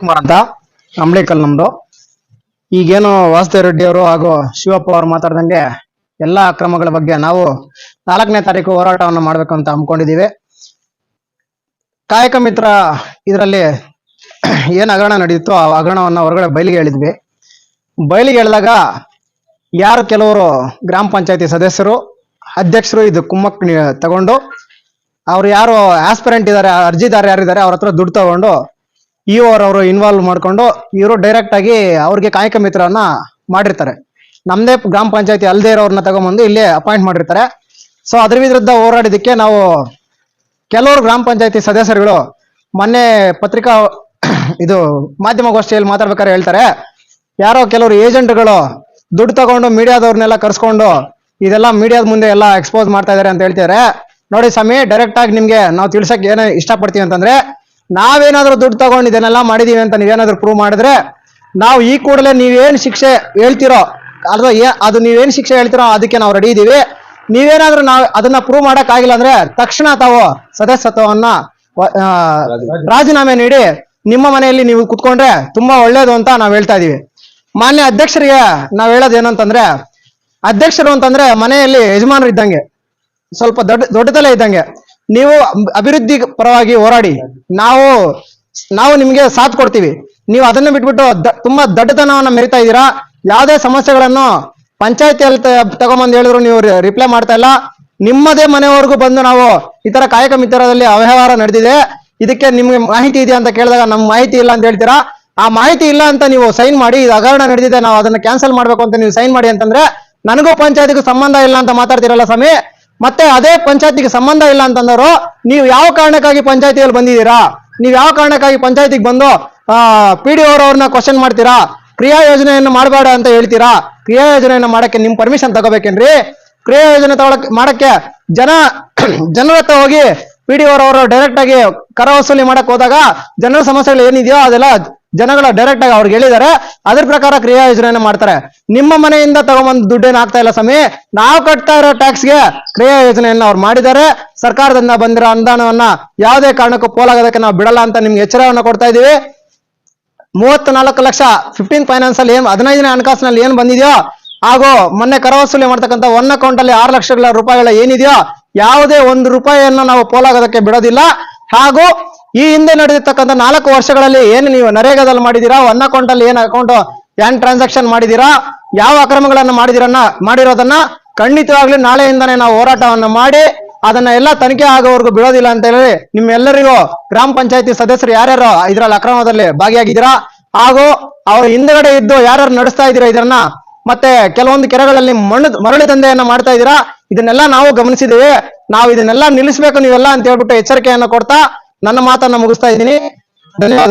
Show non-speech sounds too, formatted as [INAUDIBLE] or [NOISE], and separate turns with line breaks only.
ಕುಮಾರ್ ಅಂತ ಅಂಬ್ಲೇಕಲ್ ನಮ್ದು. ಈಗೇನು ವಾಸುದೇವ್ ರೆಡ್ಡಿ ಅವರು ಹಾಗೂ ಶಿವಪ್ಪ ಅವರು ಮಾತಾಡ್ದಂಗೆ ಎಲ್ಲಾ ಅಕ್ರಮಗಳ ಬಗ್ಗೆ ನಾವು ನಾಲ್ಕನೇ ತಾರೀಕು ಹೋರಾಟವನ್ನು ಮಾಡ್ಬೇಕು ಅಂತ ಹಮ್ಮಿಕೊಂಡಿದೀವಿ ಕಾಯಕ ಮಿತ್ರ ಇದರಲ್ಲಿ ಏನ್ ಹಗರಣ ನಡೆಯುತ್ತೋ ಆ ಹಗರಣವನ್ನು ಹೊರಗಡೆ ಬಯಲಿಗೆ ಹೇಳಿದ್ವಿ. ಬಯಲಿಗೆ ಹೇಳಿದಾಗ ಯಾರು ಕೆಲವರು ಗ್ರಾಮ ಪಂಚಾಯತಿ ಸದಸ್ಯರು, ಅಧ್ಯಕ್ಷರು ಇದು ಕುಮ್ಮಕ್ ತಗೊಂಡು, ಅವ್ರು ಯಾರು ಆಸ್ಪಿರೆಂಟ್ ಇದ್ದಾರೆ ಅರ್ಜಿದಾರ ಯಾರಿದ್ದಾರೆ ಅವ್ರ ಹತ್ರ ದುಡ್ಡು ತಗೊಂಡು ಇ ಅವರು ಇನ್ವಾಲ್ವ್ ಮಾಡ್ಕೊಂಡು ಇವರು ಡೈರೆಕ್ಟ್ ಆಗಿ ಅವ್ರಿಗೆ ಕಾಯಕ ಮಿತ್ರವನ್ನ ಮಾಡಿರ್ತಾರೆ. ನಮ್ದೇ ಗ್ರಾಮ ಪಂಚಾಯತಿ ಅಲ್ಲದೆ ಇರೋರನ್ನ ತಗೊಂಬಂದು ಇಲ್ಲಿ ಅಪಾಯಿಂಟ್ ಮಾಡಿರ್ತಾರೆ. ಸೊ ಅದ್ರ ವಿರುದ್ಧ ಹೋರಾಡಿದಕ್ಕೆ ನಾವು ಕೆಲವರು ಗ್ರಾಮ ಪಂಚಾಯತಿ ಸದಸ್ಯರುಗಳು ಮೊನ್ನೆ ಪತ್ರಿಕಾ [COUGHS] ಇದು ಮಾಧ್ಯಮಗೋಷ್ಠಿಯಲ್ಲಿ ಮಾತಾಡ್ಬೇಕಾದ್ರೆ ಹೇಳ್ತಾರೆ, ಯಾರೋ ಕೆಲವರು ಏಜೆಂಟ್ಗಳು ದುಡ್ಡು ತಗೊಂಡು ಮೀಡಿಯಾದವ್ರನ್ನೆಲ್ಲ ಕರ್ಸ್ಕೊಂಡು ಇದೆಲ್ಲ ಮೀಡಿಯಾದ ಮುಂದೆ ಎಲ್ಲ ಎಕ್ಸ್ಪೋಸ್ ಮಾಡ್ತಾ ಇದ್ದಾರೆ ಅಂತ ಹೇಳ್ತಿದಾರೆ. ನೋಡಿ ಸ್ವಾಮಿ ಡೈರೆಕ್ಟ್ ಆಗಿ ನಿಮ್ಗೆ ನಾವು ತಿಳ್ಸಕ್ ಏನೇ ಇಷ್ಟಪಡ್ತೀವಿ ಅಂತಂದ್ರೆ ನಾವೇನಾದ್ರೂ ದುಡ್ಡು ತಗೊಂಡು ಇದನ್ನೆಲ್ಲ ಮಾಡಿದೀವಿ ಅಂತ ನೀವೇನಾದ್ರೂ ಪ್ರೂವ್ ಮಾಡಿದ್ರೆ, ನಾವು ಈ ಕೂಡಲೇ ನೀವೇನು ಶಿಕ್ಷೆ ಹೇಳ್ತಿರೋ ಏ, ಅದು ನೀವೇನು ಶಿಕ್ಷೆ ಹೇಳ್ತಿರೋ ಅದಕ್ಕೆ ನಾವು ರೆಡಿ ಇದೀವಿ. ನೀವೇನಾದ್ರೂ ನಾವು ಅದನ್ನ ಪ್ರೂವ್ ಮಾಡಕ್ ಆಗಿಲ್ಲ ಅಂದ್ರೆ ತಕ್ಷಣ ತಾವು ಸದಸ್ಯತ್ವವನ್ನ ರಾಜೀನಾಮೆ ನೀಡಿ ನಿಮ್ಮ ಮನೆಯಲ್ಲಿ ನೀವು ಕುತ್ಕೊಂಡ್ರೆ ತುಂಬಾ ಒಳ್ಳೇದು ಅಂತ ನಾವ್ ಹೇಳ್ತಾ ಇದೀವಿ. ಮಾನ್ಯ ಅಧ್ಯಕ್ಷರಿಗೆ ನಾವ್ ಹೇಳೋದು ಏನಂತಂದ್ರೆ, ಅಧ್ಯಕ್ಷರು ಅಂತಂದ್ರೆ ಮನೆಯಲ್ಲಿ ಯಜಮಾನರು ಇದ್ದಂಗೆ, ಸ್ವಲ್ಪ ದೊಡ್ಡ, ದೊಡ್ಡದಲ್ಲೇ ಇದ್ದಂಗೆ. ನೀವು ಅಭಿವೃದ್ಧಿ ಪರವಾಗಿ ಹೋರಾಡಿ, ನಾವು ನಾವು ನಿಮ್ಗೆ ಸಾಥ್ ಕೊಡ್ತೀವಿ. ನೀವು ಅದನ್ನ ಬಿಟ್ಬಿಟ್ಟು ತುಂಬಾ ದಡ್ಡತನವನ್ನ ಮೆರಿತಾ ಇದ್ದೀರಾ? ಯಾವುದೇ ಸಮಸ್ಯೆಗಳನ್ನು ಪಂಚಾಯತಿಯಲ್ಲಿ ತಗೊಂಬಂದು ಹೇಳಿದ್ರು ನೀವು ರಿಪ್ಲೈ ಮಾಡ್ತಾ ಇಲ್ಲ. ನಿಮ್ಮದೇ ಮನೆಯವರೆಗೂ ಬಂದು ನಾವು ಈ ತರ ಕಾಯಕ ಮಿತ್ರದಲ್ಲಿ ಅವ್ಯವಹಾರ ನಡೆದಿದೆ. ಇದಕ್ಕೆ ನಿಮ್ಗೆ ಮಾಹಿತಿ ಇದೆಯಾ ಅಂತ ಕೇಳಿದಾಗ ನಮ್ ಮಾಹಿತಿ ಇಲ್ಲ ಅಂತ ಹೇಳ್ತೀರಾ? ಆ ಮಾಹಿತಿ ಇಲ್ಲ ಅಂತ ನೀವು ಸೈನ್ ಮಾಡಿ, ಇದು ಹಗರಣ ನಡೆದಿದೆ, ನಾವು ಅದನ್ನ ಕ್ಯಾನ್ಸಲ್ ಮಾಡ್ಬೇಕು ಅಂತ ನೀವು ಸೈನ್ ಮಾಡಿ ಅಂತಂದ್ರೆ, ನನಗೂ ಪಂಚಾಯತಿಗೂ ಸಂಬಂಧ ಇಲ್ಲ ಅಂತ ಮಾತಾಡ್ತಿರಲ್ಲ ಸ್ವಾಮಿ? ಮತ್ತೆ ಅದೇ ಪಂಚಾಯತಿಗೆ ಸಂಬಂಧ ಇಲ್ಲ ಅಂತಂದವರು, ನೀವು ಯಾವ ಕಾರಣಕ್ಕಾಗಿ ಪಂಚಾಯತಿಯಲ್ಲಿ ಬಂದಿದ್ದೀರಾ? ನೀವು ಯಾವ ಕಾರಣಕ್ಕಾಗಿ ಪಂಚಾಯತಿಗೆ ಬಂದು ಪಿ ಡಿ ಅವ್ರನ್ನ ಕ್ವಶನ್ ಮಾಡ್ತೀರಾ? ಕ್ರಿಯಾ ಯೋಜನೆಯನ್ನು ಮಾಡಬೇಡ ಅಂತ ಹೇಳ್ತೀರಾ? ಕ್ರಿಯಾ ಯೋಜನೆಯನ್ನು ಮಾಡಕ್ಕೆ ನಿಮ್ ಪರ್ಮಿಷನ್ ತಗೋಬೇಕೇನ್ರಿ? ಕ್ರಿಯಾ ಯೋಜನೆ ತಗೊಳಕ್, ಮಾಡಕ್ಕೆ ಜನ, [CLEARS THROAT] ಜನರ ಹತ್ರ ಹೋಗಿ ಪಿ ಡಿ ಅವರು ಡೈರೆಕ್ಟ್ ಆಗಿ ಕರ ವಸೂಲಿ ಮಾಡಕ್ ಹೋದಾಗ ಜನರ ಸಮಸ್ಯೆಗಳು ಏನಿದೆಯೋ ಅದೆಲ್ಲ ಜನಗಳ ಡೈರೆಕ್ಟ್ ಆಗಿ ಅವ್ರಿಗೆ ಹೇಳಿದ್ದಾರೆ ಅದ್ರ ಪ್ರಕಾರ ಕ್ರಿಯಾ ಯೋಜನೆಯನ್ನು ಮಾಡ್ತಾರೆ. ನಿಮ್ಮ ಮನೆಯಿಂದ ತಗೊಂಬಂದ್ ದುಡ್ಡೇನು ಆಗ್ತಾ ಇಲ್ಲ ಸ್ವಾಮಿ, ನಾವು ಕಟ್ತಾ ಇರೋ ಟ್ಯಾಕ್ಸ್ಗೆ ಕ್ರಿಯಾ ಯೋಜನೆಯನ್ನ ಅವ್ರು ಮಾಡಿದ್ದಾರೆ. ಸರ್ಕಾರದಿಂದ ಬಂದಿರೋ ಅನುದಾನವನ್ನ ಯಾವುದೇ ಕಾರಣಕ್ಕೂ ಪೋಲಾಗೋದಕ್ಕೆ ನಾವು ಬಿಡಲ್ಲ ಅಂತ ನಿಮ್ಗೆ ಎಚ್ಚರವನ್ನ ಕೊಡ್ತಾ ಇದೀವಿ. ಮೂವತ್ತ್ ನಾಲ್ಕು ಲಕ್ಷ ಫಿಫ್ಟೀನ್ ಫೈನಾನ್ಸ್ ಅಲ್ಲಿ ಏನ್, ಹದಿನೈದನೇ ಹಣಕಾಸಿನಲ್ಲಿ ಏನ್ ಬಂದಿದೆಯೋ, ಹಾಗೂ ಮೊನ್ನೆ ಕರ ವಸೂಲಿ ಮಾಡ್ತಕ್ಕಂಥ ಒನ್ ಅಕೌಂಟ್ ಅಲ್ಲಿ ಆರು ಲಕ್ಷಗಳ ರೂಪಾಯಿಗಳ ಏನಿದೆಯೋ, ಯಾವುದೇ ಒಂದು ರೂಪಾಯಿಯನ್ನು ನಾವು ಪೋಲಾಗೋದಕ್ಕೆ ಬಿಡೋದಿಲ್ಲ. ಹಾಗೂ ಈ ಹಿಂದೆ ನಡೆದಿರ್ತಕ್ಕಂಥ ನಾಲ್ಕು ವರ್ಷಗಳಲ್ಲಿ ಏನು ನೀವು ನರೇಗಾದಲ್ಲಿ ಮಾಡಿದೀರಾ ಒನ್ ಅಕೌಂಟಲ್ಲಿ ಏನು ಏನ್ ಅಕೌಂಟ್ ಏನ್ ಟ್ರಾನ್ಸಾಕ್ಷನ್ ಮಾಡಿದೀರಾ ಯಾವ ಅಕ್ರಮಗಳನ್ನು ಮಾಡಿದಿರನ್ನ ಮಾಡಿರೋದನ್ನ ಖಂಡಿತವಾಗ್ಲೂ ನಾಳೆಯಿಂದನೇ ನಾವು ಹೋರಾಟವನ್ನು ಮಾಡಿ ಅದನ್ನ ಎಲ್ಲ ತನಿಖೆ ಆಗೋವರೆಗೂ ಬಿಡೋದಿಲ್ಲ ಅಂತ ಹೇಳಿ ನಿಮ್ಮೆಲ್ಲರಿಗೂ ಗ್ರಾಮ ಪಂಚಾಯತಿ ಸದಸ್ಯರು ಯಾರ್ಯಾರು ಇದರಲ್ಲಿ ಅಕ್ರಮದಲ್ಲಿ ಭಾಗಿಯಾಗಿದ್ದೀರಾ? ಹಾಗೂ ಅವ್ರ ಹಿಂದ್ಗಡೆ ಇದ್ದು ಯಾರ್ಯಾರು ನಡೆಸ್ತಾ ಇದ್ದೀರಾ ಇದನ್ನ? ಮತ್ತೆ ಕೆಲವೊಂದು ಕೆರೆಗಳಲ್ಲಿ ಮಣ್ಣು ಮರಳು ದಂಧೆಯನ್ನ ಮಾಡ್ತಾ ಇದ್ದೀರಾ? ಇದನ್ನೆಲ್ಲ ನಾವು ಗಮನಿಸಿದ್ದೇವೆ. ನಾವು ಇದನ್ನೆಲ್ಲ ನಿಲ್ಲಿಸ್ಬೇಕು ನೀವೆಲ್ಲ ಅಂತ ಹೇಳ್ಬಿಟ್ಟು ಎಚ್ಚರಿಕೆಯನ್ನು ಕೊಡ್ತಾ ನನ್ನ ಮಾತನ್ನ ಮುಗಿಸ್ತಾ ಇದ್ದೀನಿ. ಧನ್ಯವಾದ.